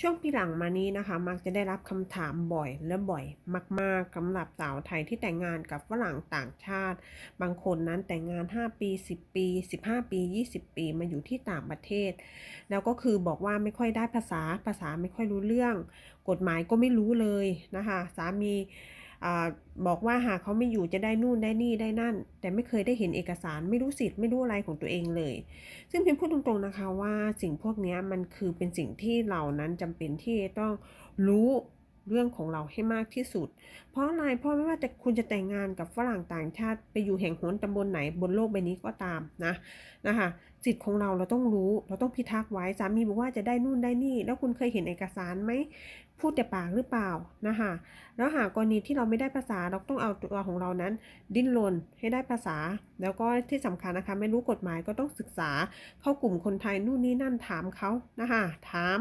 ช่วงปีหลังมานี้นะคะ มักจะได้รับคำถามบ่อยและบ่อยมากๆสำหรับสาวไทยที่แต่งงานกับฝรั่งต่างชาติ บางคนนั้นแต่งงาน 5 ปี 10 ปี 15 ปี 20 ปีมาอยู่ที่ต่างประเทศ แล้วก็คือบอกว่าไม่ค่อยได้ภาษาภาษาไม่ค่อยรู้เรื่อง กฎหมายก็ไม่รู้เลยนะคะ สามี บอกว่าหากเขาไม่อยู่จะได้นู่นได้นี่ได้นั่น แต่ไม่เคยได้เห็นเอกสารไม่รู้สิทธิ์ไม่รู้อะไรของตัวเองเลย ซึ่งพิมพูดตรงๆนะคะว่าสิ่งพวกนี้มันคือเป็นสิ่งที่เรานั้นจำเป็นที่จะต้องรู้ เรื่องของเราให้มากที่สุด เพราะอะไรเพราะไม่ว่าแต่คุณจะแต่งงานกับฝรั่งต่างชาติ ไปอยู่แห่งหนตำบลไหนบนโลกใบนี้ก็ตามนะนะคะสิทธิ์ของเราเราต้องรู้ เราต้องพิทักษ์ไว้สามีบอกว่าจะได้นู่นได้นี่ แล้วคุณเคยเห็นเอกสารไหมพูดแต่ปากหรือเปล่านะคะแล้วหากกรณีที่เราไม่ได้ภาษาเราต้องเอาตัวของเรานั้น ดิ้นรนให้ได้ภาษา แล้วก็ที่สำคัญนะคะ ไม่รู้กฎหมายก็ต้องศึกษาเข้ากลุ่มคนไทยนู่นนี่นั่นถามเขานะคะถาม